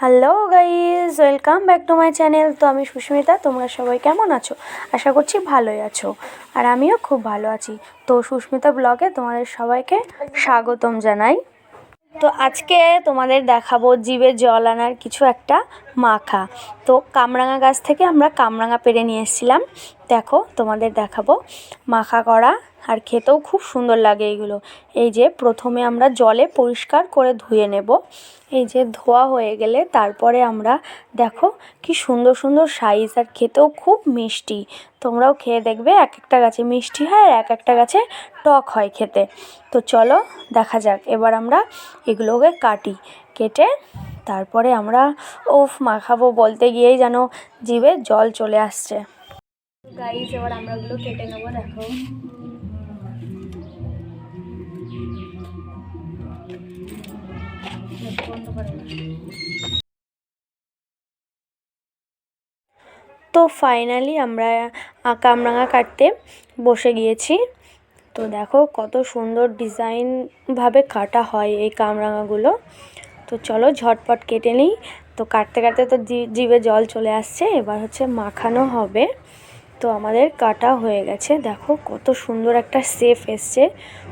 Hello guys welcome back to my channel তো আমি সুস্মিতা, তোমরা সবাই কেমন আছো? আশা করছি ভালোই আছো, আর আমিও খুব ভালো আছি। তো সুস্মিতা ব্লগে তোমাদের সবাইকে স্বাগতম জানাই। তো আজকে তোমাদের দেখাবো জিভে জল আনার কিছু একটা মাখা। তো কামরাঙা গাছ থেকে আমরা কামরাঙা পেরে নিয়ে এসেছিলাম। দেখো, তোমাদের দেখাবো। মাখা করা আর খেতেও খুব সুন্দর লাগে এইগুলো এই যে প্রথমে আমরা জলে পরিষ্কার করে ধুয়ে নেব। এই যে ধোয়া হয়ে গেলে তারপরে আমরা দেখো কি সুন্দর সুন্দর সাইজ আর খেতেও খুব মিষ্টি। তোমরাও খেয়ে দেখবে, এক একটা গাছে মিষ্টি হয় আর এক একটা গাছে টক হয় খেতে। তো চলো, দেখা যাক। এবার আমরা এগুলোকে কাটি, কেটে তারপরে আমরা ওফ, মাখাবো বলতে গিয়েই যেন জিভে জল চলে আসছে। এবার আমরা ওগুলো কেটে নেব, দেখো। তো ফাইনালি আমরা কামরাঙা কাটতে বসে গিয়েছি। তো দেখো কত সুন্দর ডিজাইনভাবে কাটা হয় এই কামরাঙাগুলো। তো চলো ঝটপট কেটে নিই। তো কাটতে কাটতে তো জিভে জল চলে আসছে। এবার হচ্ছে মাখানো হবে। তো আমাদের কাটা হয়ে গেছে। দেখো কত সুন্দর একটা সেফ এসছে।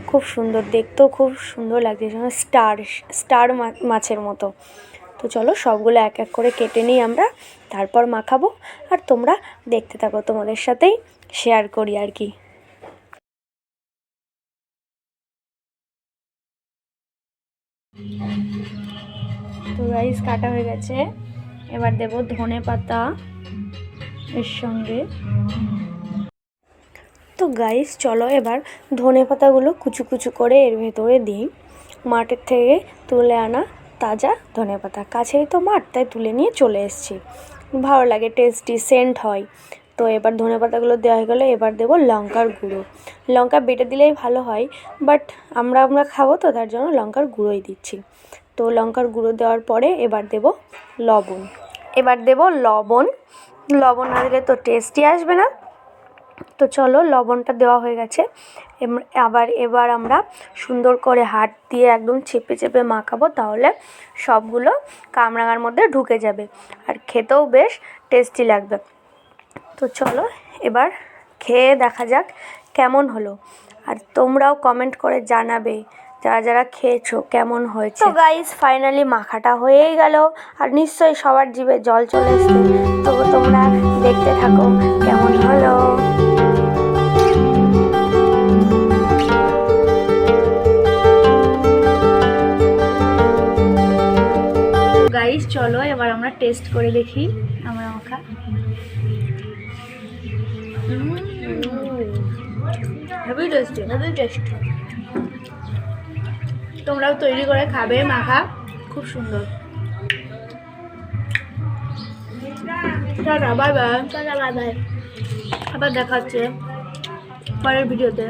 খুব সুন্দর, দেখতেও খুব সুন্দর লাগছে, যেন স্টার স্টার মাছের মতো। তো চলো সবগুলো এক এক করে কেটে নিই আমরা, তারপর মাখাবো। আর তোমরা দেখতে থাকো, তোমাদের সাথেই শেয়ার করি আর কি। তো রাইস কাটা হয়ে গেছে। এবার দেব ধনে পাতা সঙ্গে। তো গাইস চলো এবার ধনে পাতাগুলো কুচু কুচু করে এর ভেতরে দিই। মাঠের থেকে তুলে আনা তাজা ধনে পাতা। কাছেই তো মাঠ, তাই তুলে নিয়ে চলে এসেছি। ভালো লাগে টেস্টি সেন্ট হয়। তো এবার ধনে পাতাগুলো দেওয়া হয়ে গেলো এবার দেবো লঙ্কার গুঁড়ো। লঙ্কা বেটে দিলেই ভালো হয় বাট আমরা আমরা খাব তো, তার জন্য লঙ্কার গুঁড়োই দিচ্ছি। তো লঙ্কার গুঁড়ো দেওয়ার পরে এবার দেব লবণ। এবার দেব লবণ। লবণ না দিলে তো টেস্টই আসবে না। তো চলো লবণটা দেওয়া হয়ে গেছে। আবার এবার আমরা সুন্দর করে হাত দিয়ে একদম চেপে চেপে মাখাবো তাহলে সবগুলো কামরাঙার মধ্যে ঢুকে যাবে। আর খেতেও বেশ টেস্টি লাগবে। তো চলো এবার খেয়ে দেখা যাক কেমন হলো। আর তোমরাও কমেন্ট করে জানাবে যারা যারা খেয়েছো কেমন হয়েছে? তো গাইস ফাইনালি মাখাটা হয়েই গেল। আর নিশ্চয়ই সবার জিভে জল চলে এসছে। তো তোমরা দেখতে থাকো কেমন হলো। গাইস চলো এবার আমরা টেস্ট করে দেখি আমরা মাখা। হেভি টেস্টি হেভি টেস্টি তোমরাও তৈরি করে খাবে মাখা। খুব সুন্দর। Tata bye bye. Bye bye. আবার দেখাচ্ছে পরের ভিডিওতে।